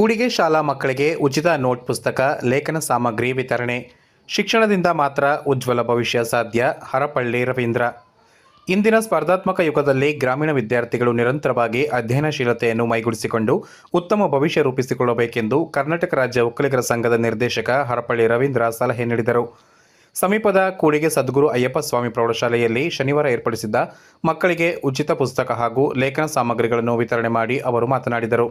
ಕೂಡಿಗೆ ಶಾಲಾ ಮಕ್ಕಳಿಗೆ ಉಚಿತ ನೋಟ್ ಪುಸ್ತಕ, ಲೇಖನ ಸಾಮಗ್ರಿ ವಿತರಣೆ. ಶಿಕ್ಷಣದಿಂದ ಮಾತ್ರ ಉಜ್ವಲ ಭವಿಷ್ಯ ಸಾಧ್ಯ, ಹರಪಳ್ಳಿ ರವೀಂದ್ರ. ಇಂದಿನ ಸ್ಪರ್ಧಾತ್ಮಕ ಯುಗದಲ್ಲಿ ಗ್ರಾಮೀಣ ವಿದ್ಯಾರ್ಥಿಗಳು ನಿರಂತರವಾಗಿ ಅಧ್ಯಯನಶೀಲತೆಯನ್ನು ಮೈಗೂಡಿಸಿಕೊಂಡು ಉತ್ತಮ ಭವಿಷ್ಯ ರೂಪಿಸಿಕೊಳ್ಳಬೇಕೆಂದು ಕರ್ನಾಟಕ ರಾಜ್ಯ ಒಕ್ಕಲಿಗರ ಸಂಘದ ನಿರ್ದೇಶಕ ಹರಪಳ್ಳಿ ರವೀಂದ್ರ ಸಲಹೆ ನೀಡಿದರು. ಸಮೀಪದ ಕೂಡಿಗೆ ಸದ್ಗುರು ಅಯ್ಯಪ್ಪ ಸ್ವಾಮಿ ಪ್ರೌಢಶಾಲೆಯಲ್ಲಿ ಶನಿವಾರ ಏರ್ಪಡಿಸಿದ್ದ ಮಕ್ಕಳಿಗೆ ಉಚಿತ ಪುಸ್ತಕ ಹಾಗೂ ಲೇಖನ ಸಾಮಗ್ರಿಗಳನ್ನು ವಿತರಣೆ ಮಾಡಿ ಅವರು ಮಾತನಾಡಿದರು.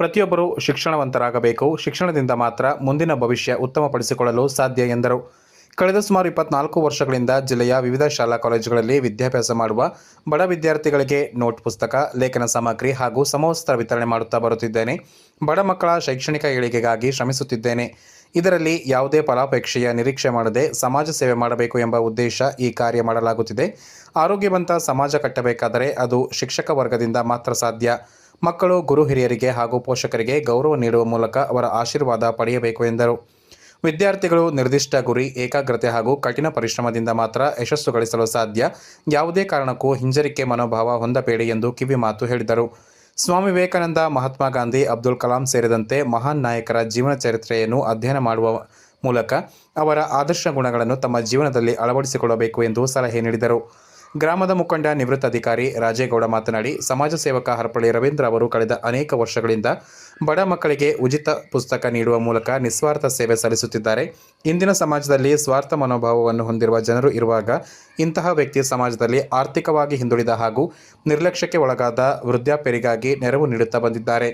ಪ್ರತಿಯೊಬ್ಬರು ಶಿಕ್ಷಣವಂತರಾಗಬೇಕು. ಶಿಕ್ಷಣದಿಂದ ಮಾತ್ರ ಮುಂದಿನ ಭವಿಷ್ಯ ಉತ್ತಮಪಡಿಸಿಕೊಳ್ಳಲು ಸಾಧ್ಯ ಎಂದರು. ಕಳೆದ ಸುಮಾರು ಇಪ್ಪತ್ನಾಲ್ಕು ವರ್ಷಗಳಿಂದ ಜಿಲ್ಲೆಯ ವಿವಿಧ ಶಾಲಾ ಕಾಲೇಜುಗಳಲ್ಲಿ ವಿದ್ಯಾಭ್ಯಾಸ ಮಾಡುವ ಬಡ ವಿದ್ಯಾರ್ಥಿಗಳಿಗೆ ನೋಟ್ ಪುಸ್ತಕ, ಲೇಖನ ಸಾಮಗ್ರಿ ಹಾಗೂ ಸಮವಸ್ತ್ರ ವಿತರಣೆ ಮಾಡುತ್ತಾ ಬರುತ್ತಿದ್ದೇನೆ. ಬಡ ಮಕ್ಕಳ ಶೈಕ್ಷಣಿಕ ಏಳಿಗೆಗಾಗಿ ಶ್ರಮಿಸುತ್ತಿದ್ದೇನೆ. ಇದರಲ್ಲಿ ಯಾವುದೇ ಫಲಾಪೇಕ್ಷೆಯ ನಿರೀಕ್ಷೆ ಮಾಡದೆ ಸಮಾಜ ಸೇವೆ ಮಾಡಬೇಕು ಎಂಬ ಉದ್ದೇಶ ಈ ಕಾರ್ಯ ಮಾಡಲಾಗುತ್ತಿದೆ. ಆರೋಗ್ಯವಂತ ಸಮಾಜ ಕಟ್ಟಬೇಕಾದರೆ ಅದು ಶಿಕ್ಷಕ ವರ್ಗದಿಂದ ಮಾತ್ರ ಸಾಧ್ಯ. ಮಕ್ಕಳು, ಗುರು ಹಿರಿಯರಿಗೆ ಹಾಗೂ ಪೋಷಕರಿಗೆ ಗೌರವ ನೀಡುವ ಮೂಲಕ ಅವರ ಆಶೀರ್ವಾದ ಪಡೆಯಬೇಕು ಎಂದರು. ವಿದ್ಯಾರ್ಥಿಗಳು ನಿರ್ದಿಷ್ಟ ಗುರಿ, ಏಕಾಗ್ರತೆ ಹಾಗೂ ಕಠಿಣ ಪರಿಶ್ರಮದಿಂದ ಮಾತ್ರ ಯಶಸ್ಸು ಗಳಿಸಲು ಸಾಧ್ಯ. ಯಾವುದೇ ಕಾರಣಕ್ಕೂ ಹಿಂಜರಿಕೆ ಮನೋಭಾವ ಹೊಂದಬೇಡಿ ಎಂದು ಕಿವಿಮಾತು ಹೇಳಿದರು. ಸ್ವಾಮಿ ವಿವೇಕಾನಂದ, ಮಹಾತ್ಮ ಗಾಂಧಿ, ಅಬ್ದುಲ್ ಕಲಾಂ ಸೇರಿದಂತೆ ಮಹಾನ್ ನಾಯಕರ ಜೀವನ ಚರಿತ್ರೆಯನ್ನು ಅಧ್ಯಯನ ಮಾಡುವ ಮೂಲಕ ಅವರ ಆದರ್ಶ ಗುಣಗಳನ್ನು ತಮ್ಮ ಜೀವನದಲ್ಲಿ ಅಳವಡಿಸಿಕೊಳ್ಳಬೇಕು ಎಂದು ಸಲಹೆ ನೀಡಿದರು. ಗ್ರಾಮದ ಮುಖಂಡ ನಿವೃತ್ತ ಅಧಿಕಾರಿ ರಾಜೇಗೌಡ ಮಾತನಾಡಿ ಸಮಾಜ ಸೇವಕ ಹರಪಳ್ಳಿ ರವೀಂದ್ರ ಅವರು ಕಳೆದ ಅನೇಕ ವರ್ಷಗಳಿಂದ ಬಡ ಮಕ್ಕಳಿಗೆ ಉಚಿತ ಪುಸ್ತಕ ನೀಡುವ ಮೂಲಕ ನಿಸ್ವಾರ್ಥ ಸೇವೆ ಸಲ್ಲಿಸುತ್ತಿದ್ದಾರೆ. ಇಂದಿನ ಸಮಾಜದಲ್ಲಿ ಸ್ವಾರ್ಥ ಮನೋಭಾವವನ್ನು ಹೊಂದಿರುವ ಜನರು ಇರುವಾಗ ಇಂತಹ ವ್ಯಕ್ತಿ ಸಮಾಜದಲ್ಲಿ ಆರ್ಥಿಕವಾಗಿ ಹಿಂದುಳಿದ ಹಾಗೂ ನಿರ್ಲಕ್ಷ್ಯಕ್ಕೆ ಒಳಗಾದ ವೃದ್ಧಾಪ್ಯರಿಗಾಗಿ ನೆರವು ನೀಡುತ್ತಾ ಬಂದಿದ್ದಾರೆ.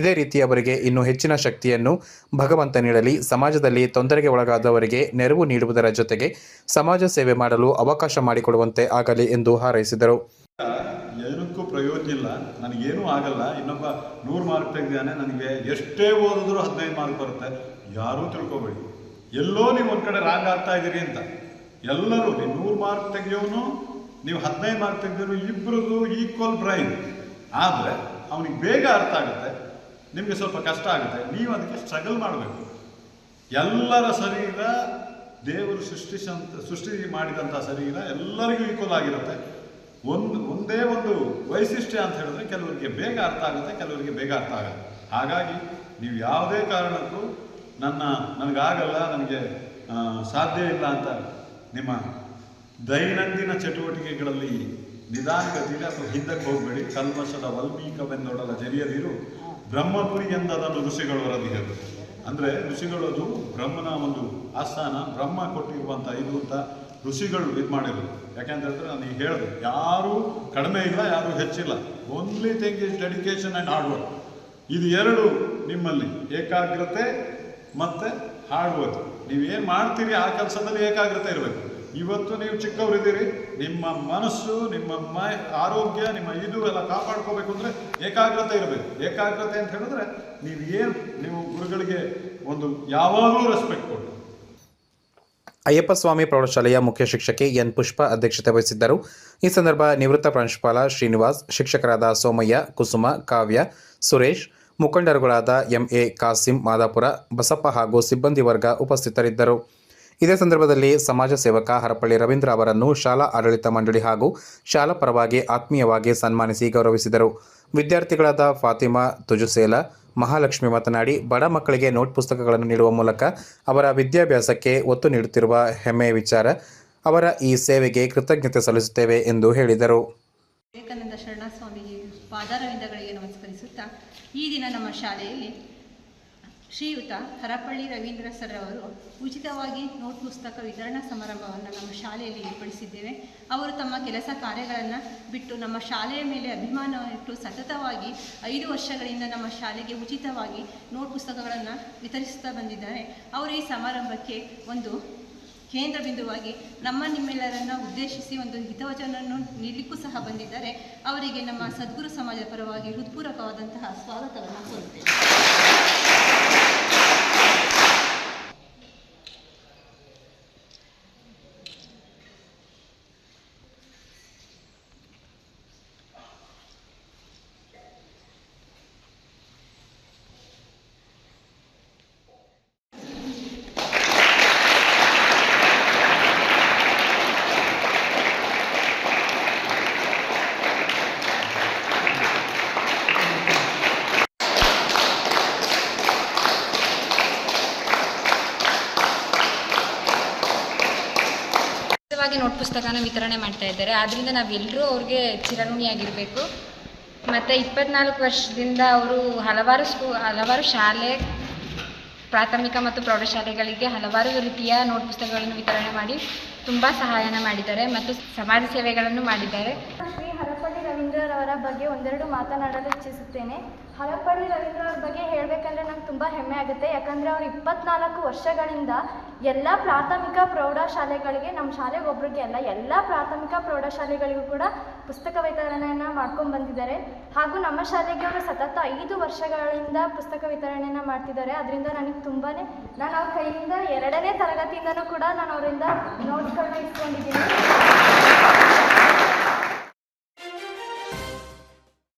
ಇದೇ ರೀತಿ ಅವರಿಗೆ ಇನ್ನೂ ಹೆಚ್ಚಿನ ಶಕ್ತಿಯನ್ನು ಭಗವಂತ ನೀಡಲಿ. ಸಮಾಜದಲ್ಲಿ ತೊಂದರೆಗೆ ಒಳಗಾದವರಿಗೆ ನೆರವು ನೀಡುವುದರ ಜೊತೆಗೆ ಸಮಾಜ ಸೇವೆ ಮಾಡಲು ಅವಕಾಶ ಮಾಡಿಕೊಡುವಂತೆ ಆಗಲಿ ಎಂದು ಹಾರೈಸಿದರು. ಏನಕ್ಕೂ ಪ್ರಯೋಜನ ಇಲ್ಲ. ನನಗೇನೂ ಆಗಲ್ಲ. ಇನ್ನೊಬ್ಬ ನೂರು ಮಾರ್ಕ್ ತೆಗೆದಾನೆ, ನನಗೆ ಎಷ್ಟೇ ಓದಿದ್ರು ಹದಿನೈದು ಮಾರ್ಕ್ ಬರುತ್ತೆ. ಯಾರೂ ತಿಳ್ಕೊಬೇಡಿ. ಎಲ್ಲೋ ನೀವು ಒಂದು ಕಡೆ ರಾಂಗ್ ಆಗ್ತಾ ಇದ್ದೀರಿ ಅಂತ. ಎಲ್ಲರೂ ನೀವು ನೂರು ಮಾರ್ಕ್ ತೆಗಿಯೋನು, ನೀವು ಹದಿನೈದು ಮಾರ್ಕ್ ತೆಗೆದಿರೋ ಇಬ್ಬರದು ಈಕ್ವಲ್ ಬ್ರೈನ್ ಆದರೆ, ಅವನಿಗೆ ಬೇಗ ಅರ್ಥ ಆಗುತ್ತೆ. ನಿಮಗೆ ಸ್ವಲ್ಪ ಕಷ್ಟ ಆಗುತ್ತೆ. ನೀವು ಅದಕ್ಕೆ ಸ್ಟ್ರಗಲ್ ಮಾಡಬೇಕು. ಎಲ್ಲರ ಶರೀರ ದೇವರು ಸೃಷ್ಟಿಸಂತ, ಸೃಷ್ಟಿ ಮಾಡಿದಂಥ ಶರೀರ ಎಲ್ಲರಿಗೂ ಈಕ್ವಲ್ ಆಗಿರುತ್ತೆ. ಒಂದು, ಒಂದೇ ಒಂದು ವೈಶಿಷ್ಟ್ಯ ಅಂತ ಹೇಳಿದ್ರೆ ಕೆಲವರಿಗೆ ಬೇಗ ಅರ್ಥ ಆಗುತ್ತೆ, ಕೆಲವರಿಗೆ ಬೇಗ ಅರ್ಥ ಆಗಲ್ಲ ಹಾಗಾಗಿ ನೀವು ಯಾವುದೇ ಕಾರಣಕ್ಕೂ ನನ್ನ, ನನಗಾಗಲ್ಲ, ನನಗೆ ಸಾಧ್ಯ ಇಲ್ಲ ಅಂತ ನಿಮ್ಮ ದೈನಂದಿನ ಚಟುವಟಿಕೆಗಳಲ್ಲಿ ನಿಧಾನಗತಿಗೆ ಅಥವಾ ಹಿಂದಕ್ಕೆ ಹೋಗಬೇಡಿ. ಕಲ್ಮಶದ ವಲ್ಮೀಕವೆಂದೊಡಲ ಜರಿಯದಿರು ಬ್ರಹ್ಮಪುರಿ ಎಂದದನ್ನು ಋಷಿಗಳು ವರದಿದರು ಅಂದರೆ ಋಷಿಗಳದು ಬ್ರಹ್ಮನ ಒಂದು ಆಸ್ಥಾನ, ಬ್ರಹ್ಮ ಕೊಟ್ಟಿರುವಂಥ ಇದು ಅಂತ ಋಷಿಗಳು ಇದು ಮಾಡಿರೋದು. ಯಾಕೆಂತ ಹೇಳಿದ್ರೆ ನಾನು ಈಗ ಹೇಳಿದೆ, ಯಾರೂ ಕಡಿಮೆ ಇಲ್ಲ, ಯಾರೂ ಹೆಚ್ಚಿಲ್ಲ. Only thing is dedication and hard work ಇದು ಎರಡು ನಿಮ್ಮಲ್ಲಿ, ಏಕಾಗ್ರತೆ ಮತ್ತು ಹಾರ್ಡ್ ವರ್ಕ್ ನೀವು ಏನು ಮಾಡ್ತೀರಿ, ಆ ಕೆಲಸದಲ್ಲಿ ಏಕಾಗ್ರತೆ ಇರಬೇಕು. ಇವತ್ತು ನೀವು ಚಿಕ್ಕವರಿದ್ದೀರಿ, ನಿಮ್ಮ ಮನಸ್ಸು, ನಿಮ್ಮ ಮೈ, ಆರೋಗ್ಯ, ನಿಮ್ಮ ಇದು ಎಲ್ಲ ಕಾಪಾಡ್ಕೋಬೇಕು ಅಂದರೆ ಏಕಾಗ್ರತೆ ಇರಬೇಕು. ಏಕಾಗ್ರತೆ ಅಂತ ಹೇಳಿದ್ರೆ ನೀವು ಏನು, ನೀವು ಗುರುಗಳಿಗೆ ಒಂದು ಯಾವಾಗಲೂ ರೆಸ್ಪೆಕ್ಟ್ ಕೊಟ್ಟು ಅಯ್ಯಪ್ಪ ಸ್ವಾಮಿ ಪ್ರೌಢಶಾಲೆಯ ಮುಖ್ಯ ಶಿಕ್ಷಕಿ ಎನ್ ಪುಷ್ಪ ಅಧ್ಯಕ್ಷತೆ ವಹಿಸಿದ್ದರು. ಈ ಸಂದರ್ಭ ನಿವೃತ್ತ ಪ್ರಾಂಶುಪಾಲ ಶ್ರೀನಿವಾಸ್, ಶಿಕ್ಷಕರಾದ ಸೋಮಯ್ಯ, ಕುಸುಮ, ಕಾವ್ಯ, ಸುರೇಶ್, ಮುಖಂಡರುಗಳಾದ ಎಂಎ ಕಾಸಿಂ, ಮಾದಾಪುರ, ಬಸಪ್ಪ ಹಾಗೂ ಸಿಬ್ಬಂದಿ ವರ್ಗ ಉಪಸ್ಥಿತರಿದ್ದರು. ಇದೇ ಸಂದರ್ಭದಲ್ಲಿ ಸಮಾಜ ಸೇವಕ ಹರಪಳ್ಳಿ ರವೀಂದ್ರ ಅವರನ್ನು ಶಾಲಾ ಆಡಳಿತ ಮಂಡಳಿ ಹಾಗೂ ಶಾಲಾ ಪರವಾಗಿ ಆತ್ಮೀಯವಾಗಿ ಸನ್ಮಾನಿಸಿ ಗೌರವಿಸಿದರು. ವಿದ್ಯಾರ್ಥಿಗಳಾದ ಫಾತಿಮಾ, ತುಜುಸೇಲ, ಮಹಾಲಕ್ಷ್ಮಿ ಮಾತನಾಡಿ, ಬಡ ಮಕ್ಕಳಿಗೆ ನೋಟ್ ಪುಸ್ತಕಗಳನ್ನು ನೀಡುವ ಮೂಲಕ ಅವರ ವಿದ್ಯಾಭ್ಯಾಸಕ್ಕೆ ಒತ್ತು ನೀಡುತ್ತಿರುವ ಹೆಮ್ಮೆಯ ವಿಚಾರ ಅವರ ಈ ಸೇವೆಗೆ ಕೃತಜ್ಞತೆ ಸಲ್ಲಿಸುತ್ತೇವೆ ಎಂದು ಹೇಳಿದರು. ವಿವೇಕಾನಂದ ಪಾದಾರವಿಂದಗಳಿಗೆ ನಮಸ್ಕರಿಸುತ್ತಾ ಈ ದಿನ ನಮ್ಮ ಶಾಲೆಯಲ್ಲಿ ಶ್ರೀಯುತ ಹರಪಳ್ಳಿ ರವೀಂದ್ರ ಸರ್ ಅವರು ಉಚಿತವಾಗಿ ನೋಟ್ ಪುಸ್ತಕ ವಿತರಣಾ ಸಮಾರಂಭವನ್ನು ನಮ್ಮ ಶಾಲೆಯಲ್ಲಿ ಏರ್ಪಡಿಸಿದ್ದೇವೆ. ಅವರು ತಮ್ಮ ಕೆಲಸ ಕಾರ್ಯಗಳನ್ನು ಬಿಟ್ಟು ನಮ್ಮ ಶಾಲೆಯ ಮೇಲೆ ಅಭಿಮಾನ ಇಟ್ಟು ಸತತವಾಗಿ ಐದು ವರ್ಷಗಳಿಂದ ನಮ್ಮ ಶಾಲೆಗೆ ಉಚಿತವಾಗಿ ನೋಟ್ ಪುಸ್ತಕಗಳನ್ನು ವಿತರಿಸುತ್ತಾ ಬಂದಿದ್ದಾರೆ. ಅವರು ಈ ಸಮಾರಂಭಕ್ಕೆ ಒಂದು ಕೇಂದ್ರ ಬಿಂದುವಾಗಿ ನಮ್ಮ ನಿಮ್ಮೆಲ್ಲರನ್ನು ಉದ್ದೇಶಿಸಿ ಒಂದು ಹಿತವಚನವನ್ನು ನೀಡಲಿಕ್ಕೂ ಸಹ ಬಂದಿದ್ದಾರೆ. ಅವರಿಗೆ ನಮ್ಮ ಸದ್ಗುರು ಸಮಾಜ ಪರವಾಗಿ ಹೃತ್ಪೂರ್ವಕವಾದಂತಹ ಸ್ವಾಗತವನ್ನು ಕೋರುತ್ತೇವೆ ಉಚಿತವಾಗಿ ನೋಟ್ ಪುಸ್ತಕನ ವಿತರಣೆ ಮಾಡ್ತಾ ಇದ್ದಾರೆ. ಆದ್ದರಿಂದ ನಾವೆಲ್ಲರೂ ಅವ್ರಿಗೆ ಚಿರಋಣಿಯಾಗಿರಬೇಕು. ಮತ್ತು ಇಪ್ಪತ್ನಾಲ್ಕು ವರ್ಷದಿಂದ ಅವರು ಹಲವಾರು ಸ್ಕೂ, ಹಲವಾರು ಶಾಲೆ, ಪ್ರಾಥಮಿಕ ಮತ್ತು ಪ್ರೌಢಶಾಲೆಗಳಿಗೆ ಹಲವಾರು ರೀತಿಯ ನೋಟ್ ಪುಸ್ತಕಗಳನ್ನು ವಿತರಣೆ ಮಾಡಿ ತುಂಬ ಸಹಾಯನ ಮಾಡಿದ್ದಾರೆ ಮತ್ತು ಸಮಾಜ ಸೇವೆಗಳನ್ನು ಮಾಡಿದ್ದಾರೆ. ಹರಪಳ್ಳಿ ರವೀಂದ್ರರವರ ಬಗ್ಗೆ ಒಂದೆರಡು ಮಾತನಾಡಲು ಇಚ್ಛಿಸುತ್ತೇನೆ. ಹರಪಳ್ಳಿ ರವೀಂದ್ರವ್ರ ಬಗ್ಗೆ ಹೇಳಬೇಕಂದ್ರೆ ನಂಗೆ ತುಂಬ ಹೆಮ್ಮೆ ಆಗುತ್ತೆ. ಯಾಕಂದರೆ ಅವರು ಇಪ್ಪತ್ನಾಲ್ಕು ವರ್ಷಗಳಿಂದ ಎಲ್ಲ ಪ್ರಾಥಮಿಕ ಪ್ರೌಢಶಾಲೆಗಳಿಗೆ ನಮ್ಮ ಶಾಲೆಗೆ ಒಬ್ರಿಗೆ ಅಲ್ಲ ಎಲ್ಲ ಪ್ರಾಥಮಿಕ ಪ್ರೌಢಶಾಲೆಗಳಿಗೂ ಕೂಡ ಪುಸ್ತಕ ವಿತರಣೆಯನ್ನು ಮಾಡ್ಕೊಂಡು ಬಂದಿದ್ದಾರೆ. ಹಾಗೂ ನಮ್ಮ ಶಾಲೆಗೆ ಅವರು ಸತತ ಐದು ವರ್ಷಗಳಿಂದ ಪುಸ್ತಕ ವಿತರಣೆಯನ್ನು ಮಾಡ್ತಿದ್ದಾರೆ. ಅದರಿಂದ ನನಗೆ ತುಂಬಾ ನಾನು ಅವ್ರ ಕೈಯಿಂದ ಎರಡನೇ ತರಗತಿಯಿಂದನೂ ಕೂಡ ನಾನು ಅವರಿಂದ ನೋಟ್ಸ್ಗಳನ್ನ ಇಸ್ಕೊಂಡಿದ್ದೀನಿ.